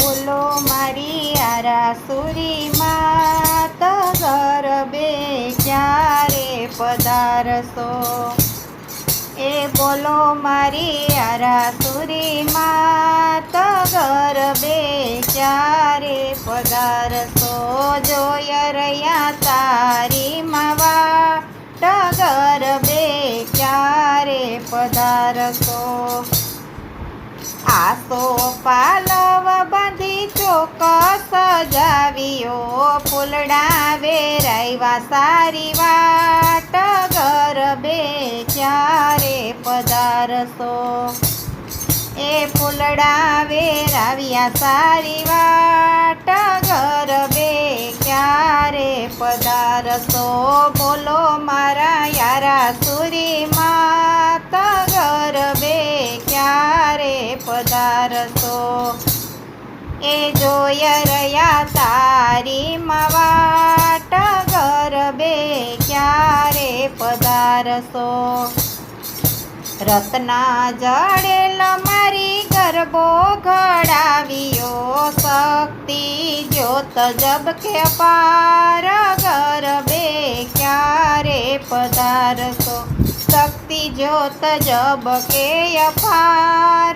બોલો મારી આરાસુરી માત ગરબે ક્યારે પધારશો? એ બોલો મારી આરાસુરી માત ગરબે ક્યારે પધારશો? જોય રહ્યા તારી માવા ગરબે ક્યારે પધારશો? આસો પાલવ સજાવ્યો ફૂલડા વેરાયવા સારી વાટ ગરબે ક્યારે પધારશો? એ ફૂલડાવે વેરાવ્યા સારી વાટ ગરબે ક્યારે પધારશો? બોલો મારા યારા સુરી માત ગરબે ક્યારે પધારશો? એ જોય રહ્યા તારી મવાટ ગરબે ક્યારે પધારશો? રત્ના જડેલ મારી ગરબો ઘડાવ્યો, શક્તિ જ્યોત જબકે પાર ગરબે ક્યારે પધારશો? શક્તિ જ્યોત જબ કે અપાર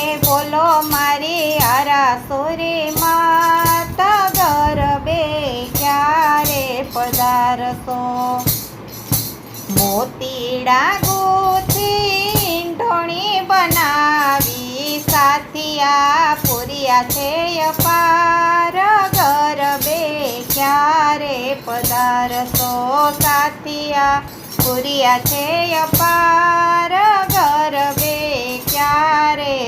બોલો મારી આરાસુરી માતા ગરબે ક્યારે પધારશો? મોતીડા ગોથી ઢોણી બનાવી, સાથિયા પૂર્યા છે અપાર ગરબે ક્યારે પધારશો? સાથિયા પૂર્યા છે અપાર ગરબે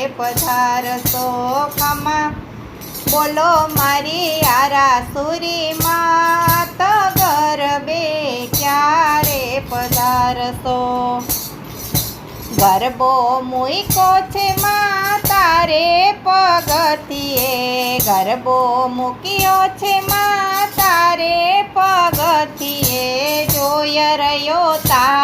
પધારશો, ખમા. બોલો મારી આરાસુરી માત, ગરબે ક્યારે પધારશો? ગરબો મૂકો છે મા તારે પગથીએ ગરબો મૂક્યો છે મા તારે પગથિયે. જોય રહ્યો તારી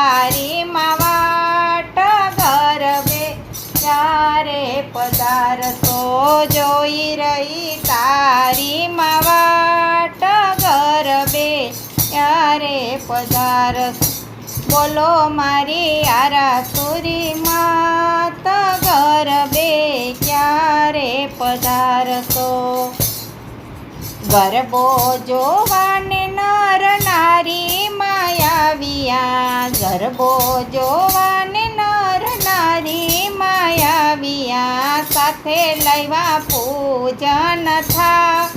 જોઈ રહી તારી માવાટ ગરબે. ક્યારે પધાર બોલો મારી આરાસુરી માત ગરબે ક્યારે પધારશો? ગરબો જોવાને નર નારી માયાવિયા ગરબો જોવાને સાથે લઈવા પૂજન થા.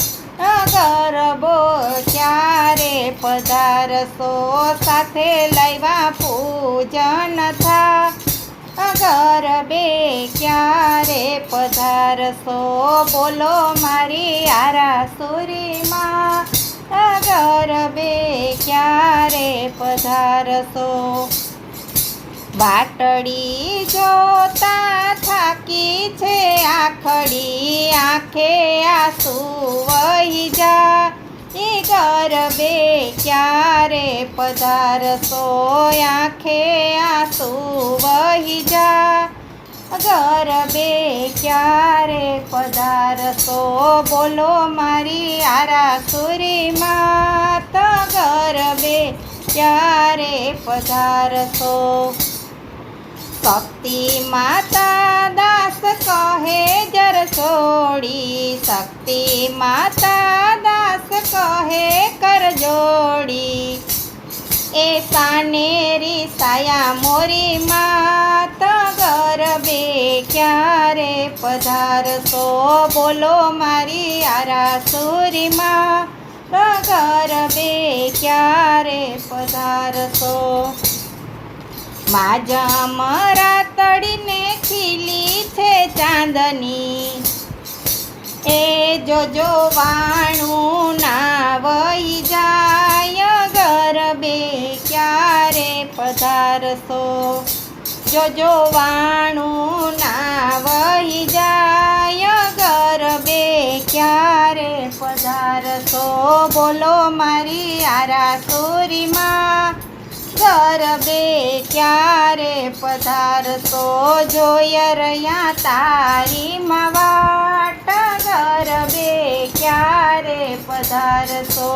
ગરબો ક્યારે પધારશો? સાથે લઈવા પૂજન થા. અગર બે ક્યારે પધારશો? બોલો મારી આરાસુરીમાં. અગર બે ક્યારે પધારશો? વાટડી જોતા થાકી છે આખડી આંખે આંસુ વહી જા. એ ગરબે ક્યારે પધારશો? આંખે આંસુ વહી જા. ગરબે ક્યારે પધારશો? બોલો મારી આરાસુરી માત. ગરબે ક્યારે પધારશો? શક્તિ માતા શક્તિ માતા દાસ કહે, કર જોડી. એ સાનેરી સાયા મોરી માત ગરબે ક્યારે પધારશો? બોલો મારી આરાસુરી માં ગરબે ક્યારે પધારશો? માજા મરા તડીને ખીલી છે ચાંદની. જોજો વાણું ના વહી જાય, ગરબે ક્યારે પધારશો? જોજો વાણું ના વહી જાય, ગરબે ક્યારે પધારશો? બોલો મારી આરાસુરીમાં ગરબે ક્યારે પધારશો? જોય રહ્યા તારી વાટ. ગરબે ક્યારે પધારશો?